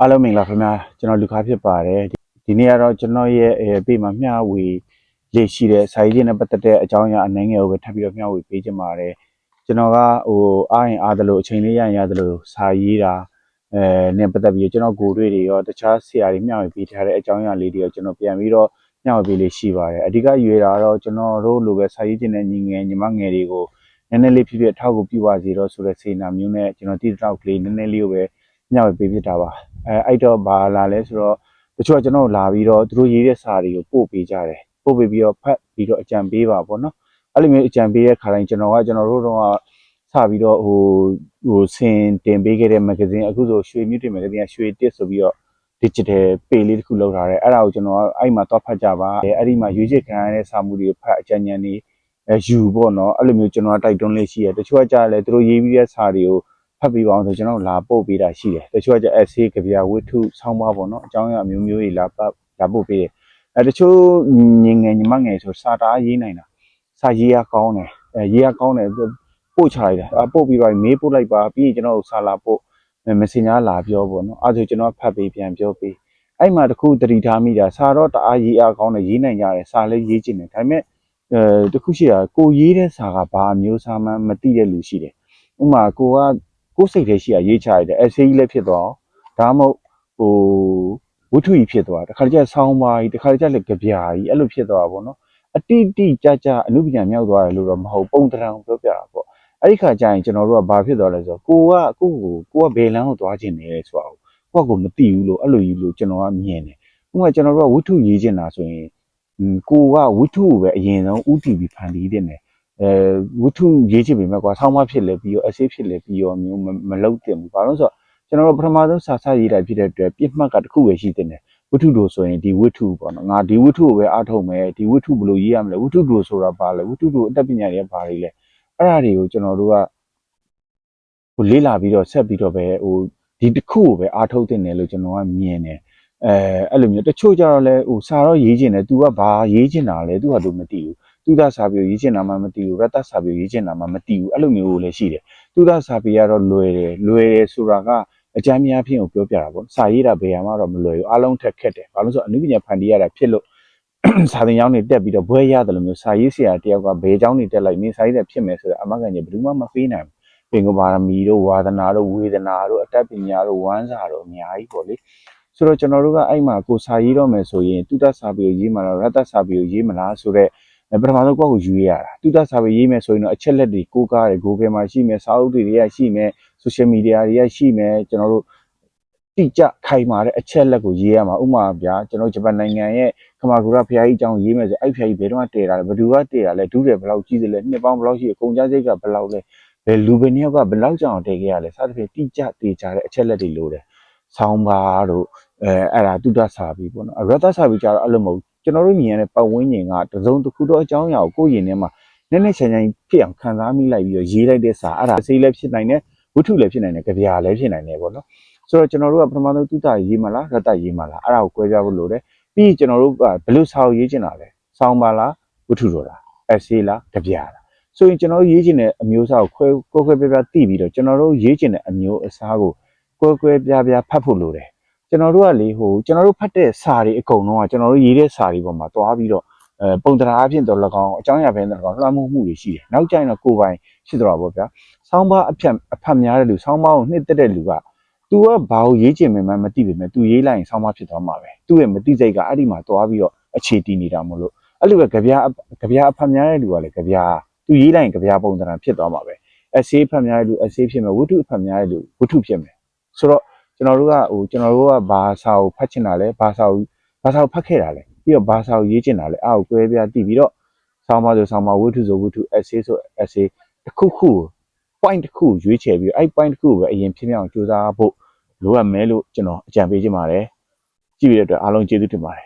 အားလုံးမင်္ဂလာခင်ဗျာကျွန်တော်လူခါဖြစ်ပါတယ်ဒီဒီနေ့ကတော့ကျွန်တော်ရဲ့အဲပေမှာမျှဝေလေးရှိတဲ့စာရေးချင်းနဲ့ပတ်သက်တဲ့အကြောင်းအရာအနှဲငယ်ကိုပဲထပ်ပြီးတော့မျှဝေပေးချင်ပါတယ်ကျွန်တော်ကဟိုအားရင်အားသလိုအချိန်လေးရရင်ရသလိုစာရေးတာအဲနဲ့ပတ်သက်ပြီးကျွန်တော်ကိုယ်တွေ့တွေရောတခြားဆရာတွေမျှဝေပေးထားတဲ့အကြောင်းအရာလေးတွေရောကျွန်တော်ပြန်ပြီးတော့မျှဝေပေးလေးရှိပါတယ်အဓိကရွေတာကတော့ကျွန်တော်တို့လိုပဲစာရေးချင်းတဲ့ညီငယ်ညီမငယ်တွေကိုနည်းနည်းလေးဖြစ်ဖြစ်အထောက်အကူပြုပါစေတော့ဆိုတဲ့စေနာမျိုးနဲ့ကျွန်တော်တိတောက်ကလေးနည်းနည်းလေးကိုပဲ မျှဝေပေးဖြစ်တာပါအဲအဲ့တော့ဘာလာလဲဆိုတော့တချို့ကကျွန်တော်တို့လာပြီးတော့သူတို့ရေးတဲ့စာတွေကိုပို့ပေးကြတယ်ပို့ပေးပြီးတော့ဖတ်ပြီးတော့အကြံပေးပါပေါ့နော်အဲ့လိုမျိုးအကြံပေးတဲ့ခါတိုင်းကျွန်တော်ကကျွန်တော်တို့တော့စပြီးတော့ဟိုဟိုဆင်တင်ပေးခဲ့တဲ့မဂ္ဂဇင်းအခုဆိုရွှေမြူတင်မဂ္ဂဇင်းကရွှေတစ်ဆိုပြီးတော့ digital page လေးတစ်ခုလောက်ထားတယ်အဲ့ဒါကိုကျွန်တော်ကအဲ့မှာတော့ဖတ်ကြပါအဲ့ဒီမှာရွေးချယ်ခံရတဲ့စာမှုတွေဖတ်အကြံဉာဏ်တွေအဲယူပေါ့နော်အဲ့လိုမျိုးကျွန်တော်ကတိုက်တွန်းလေးရှိရတချို့ကကြားလဲသူတို့ရေးပြီးတဲ့စာတွေကို ဖတ်ပြီးပါအောင်ဆိုကျွန်တော်တို့လာပို့ပေးတာရှိတယ်တချို့ကကျ essay ကြပြဝိထုဆောင်းပါပေါ့နော်အကြောင်းအရာမျိုးမျိုးကြီးလာပတ်လာပို့ပေးတယ်အဲတချို့ညီငယ်ညီမငယ်ဆိုစာတားရေးနိုင်တာစာရေးရကောင်းတယ်အဲရေးရကောင်းတယ်ပို့ချလိုက်တယ်အပို့ပြီးတော့မေးပို့လိုက်ပါပြီးရင်ကျွန်တော်တို့စာလာပို့မစင်ညာလာပြောပေါ့နော်အဲဒါဆိုကျွန်တော်ဖတ်ပေးပြန်ပြောပေးအဲ့မှာတခုတတိထားမိတာစာတော့တအားရေးအားကောင်းတယ်ရေးနိုင်ကြတယ်စာလည်းရေးချင်တယ်ဒါပေမဲ့အဲတခုရှိတာကိုရေးတဲ့စာကဘာအမျိုးအစားမှမသိတဲ့လူရှိတယ်ဥပမာကိုက ကိုယ်စိတ်ထဲရှိရရေးချရတဲ့အဲဆေးကြီးလည်းဖြစ်သွားအောင်ဒါမှမဟုတ်ဟိုဝတ္ထုကြီးဖြစ်သွားတခါတကျဆောင်းပါကြီးတခါတကျလည်းကြပြာကြီးအဲ့လိုဖြစ်သွားတာပေါ့နော်အတိတိကြကြအမှုပညာမြောက်သွားတယ်လို့တော့မဟုတ်ပုံတရံပြောပြတာပေါ့အဲ့ဒီခါကျရင်ကျွန်တော်တို့ကဘာဖြစ်သွားလဲဆိုတော့ကိုကကိုကိုကိုကဘယ်လမ်းကိုသွားခြင်းလဲဆိုတော့ကိုကကိုမသိဘူးလို့အဲ့လိုကြီးလို့ကျွန်တော်ကမြင်တယ်ဥပမာကျွန်တော်တို့ကဝတ္ထုရေးချင်တာဆိုရင်ကိုကဝတ္ထုကိုပဲအရင်ဆုံးဥတီပြီးဖန်တီးတဲ့နယ် အဲဝတ္ထုရေးချင်ပေမဲ့ကွာဆောင်းမဖြစ်လဲပြီးရောအဆေးဖြစ်လဲပြီးရောမျိုးမမလုံးတင်ဘူးဘာလို့ဆိုတော့ကျွန်တော်တို့ပထမဆုံးစာစရေးတာဖြစ်တဲ့အတွက်ပြစ်မှတ်ကတစ်ခုပဲရှိတဲ့တယ်ဝတ္ထုတို့ဆိုရင်ဒီဝတ္ထုပေါ့နော်ငါဒီဝတ္ထုကိုပဲအားထုတ်မယ်ဒီဝတ္ထုဘယ်လိုရေးရမလဲဝတ္ထုတို့ဆိုတာဘာလဲဝတ္ထုတို့အတတ်ပညာတွေကဘာတွေလဲအဲ့ဒါတွေကိုကျွန်တော်တို့ကဟိုလေ့လာပြီးတော့ဆက်ပြီးတော့ပဲဟိုဒီတစ်ခုကိုပဲအားထုတ်တင်တယ်လို့ကျွန်တော်ကမြင်တယ်အဲအဲ့လိုမျိုးတချို့ကြတော့လဲဟိုစာတော့ရေးချင်တယ် तू ကဘာရေးချင်တာလဲ तू ကလို့မသိဘူး သူဒစာပေကိုရေးချင်တာမှမသိဘူးရတစာပေကိုရေးချင်တာမှမသိဘူးအဲ့လိုမျိုးကိုလည်းရှိတယ်သူဒစာပေကတော့လွယ်တယ်လွယ်တယ်ဆိုတာကအကြမ်းများဖြင့်ကိုပြောပြတာပေါ့စာရေးတာဘယ်ဟာမှတော့မလွယ်ဘူးအားလုံးထက်ခက်တယ်ဘာလို့လဲဆိုတော့အနုပညာဖန်တီးရတာဖြစ်လို့စာသင်ကျောင်းတွေတက်ပြီးတော့ဘွဲရတယ်လို့မျိုးစာရေးဆရာတယောက်ကဘယ်ကျောင်းတွေတက်လိုက်မင်းစာရေးတဲ့ဖြစ်မယ်ဆိုတော့အမကန်ကြီးဘယ်သူမှမပေးနိုင်ဘူးပင်ကပါရမီတို့ဝါသနာတို့ဝေဒနာတို့အတတ်ပညာတို့ဝမ်းစာတို့အများကြီးပေါ့လေဆိုတော့ကျွန်တော်တို့ကအဲ့မှာကိုစာရေးတော့မယ်ဆိုရင်တုဒ္ဒစာပေကိုရေးမလားရတစာပေကိုရေးမလားဆိုတော့အဲ ပထမဆုံးကိုယ့်ကိုယူရတာတူတာစာပေရေးမယ်ဆိုရင်တော့အချက်လက်တွေကိုးကားတယ် Google မှာရှိမယ်စာအုပ်တွေတွေကရှိမယ် social media တွေကရှိမယ်ကျွန်တော်တို့တိကျခိုင်မာတဲ့အချက်လက်ကိုရေးရမှာဥပမာဗျာကျွန်တော်ဂျပန်နိုင်ငံရဲ့ခမာဂူရဖျားကြီးအကြောင်းရေးမယ်ဆိုအဲ့ဖျားကြီးဘယ်တော့မှတည်တာလဲဘယ်သူကတည်တာလဲဒုတယ်ဘယ်လောက်ကြီးတယ်လဲနှစ်ပေါင်းဘယ်လောက်ရှိတယ်ကုန်ကြစိတ်ကဘယ်လောက်လဲဘယ်လူဘယ်နှစ်ယောက်ကဘယ်လောက်ကြောင်တည်ခဲ့ရလဲစသဖြင့်တိကျတည်ကြတဲ့အချက်လက်တွေလိုတယ်ဆောင်းပါတို့အဲအဲ့ဒါတူတာစာပေပေါ့နော်ရတ္တစာပေကြတော့အဲ့လိုမဟုတ် ကျွန်တော်တို့မြင်ရတဲ့ပတ်ဝန်းကျင်ကတစုံတစ်ခုတော့အကြောင်းအရာကိုကိုယ့်ရင်ထဲမှာနည်းနည်းချင်ချင်ဖြစ်အောင်ခံစားမိလိုက်ပြီးတော့ရေးလိုက်တဲ့စာအဲ့ဒါစိတ်လည်းဖြစ်နိုင်တယ်ဝတ္ထုလည်းဖြစ်နိုင်တယ်ကြပြာလည်းဖြစ်နိုင်တယ်ပေါ့နော်ဆိုတော့ကျွန်တော်တို့ကပထမဆုံးတုတရေးမလားရတ္တရေးမလားအဲ့ဒါကို꿰ပြဖို့လိုတယ်ပြီးရင်ကျွန်တော်တို့ကဘယ်လိုစာကိုရေးချင်တာလဲစောင်းပါလားဝတ္ထုတော်လားအက်ဆေးလားကြပြာလားဆိုရင်ကျွန်တော်တို့ရေးချင်တဲ့အမျိုးအစားကိုခွဲခွဲခွဲပြားပြားသိပြီးတော့ကျွန်တော်တို့ရေးချင်တဲ့အမျိုးအစားကိုခွဲခွဲပြားပြားဖတ်ဖို့လိုတယ် ကျွန်တော်တို့ကလေဟိုကျွန်တော်တို့ဖတ်တဲ့စာတွေအကုန်လုံးကကျွန်တော်တို့ရေးတဲ့စာတွေပေါ်မှာတွားပြီးတော့အဲပုံတရာအဖြစ်တော့၎င်းအကြောင်းအရာပဲတော့၎င်းလွှမ်းမိုးမှုတွေရှိတယ်နောက်ကျရင်တော့ကိုယ်ပိုင်ဖြစ်တော့ပါဗျာဆောင်းပါအဖြတ်အဖတ်များတဲ့လူဆောင်းပါကိုနှစ်သက်တဲ့လူက तू ကဘာကိုရေးချင်မှန်းမသိပေမဲ့ तू ရေးလိုက်ရင်ဆောင်းပါဖြစ်သွားမှာပဲသူ့ရဲ့မသိစိတ်ကအဲ့ဒီမှာတွားပြီးတော့အခြေတည်နေတာမလို့အဲ့လိုပဲကြပြားကြပြားအဖတ်များတဲ့လူကလည်းကြပြား तू ရေးလိုက်ရင်ကြပြားပုံတရာဖြစ်သွားမှာပဲအဆေးဖတ်များတဲ့လူအဆေးဖြစ်မယ်ဝတ္ထုအဖတ်များတဲ့လူဝတ္ထုဖြစ်မယ်ဆိုတော့ ကျွန်တော်တို့ကဟိုကျွန်တော်တို့ကဘာစာကိုဖတ်ချင်တာလဲဘာစာကိုဘာစာကိုဖတ်ခဲ့တာလဲပြီးတော့ဘာစာကိုရေးချင်တာလဲအားကို꿰ပြတည်ပြီးတော့ဆောင်းပါဆိုဆောင်းပါဝတ္ထုဆိုဝတ္ထု essay ဆို essay တစ်ခုခု point တစ်ခုရွေးချယ်ပြီးအဲ့ point တစ်ခုကိုပဲအရင်ဖြစ်မြောက်ကြိုးစားဖို့လိုအပ်မယ်လို့ကျွန်တော်အကြံပေးချင်ပါတယ်ကြည့်ပြီးတဲ့အတွက်အားလုံးကျေးဇူးတင်ပါတယ်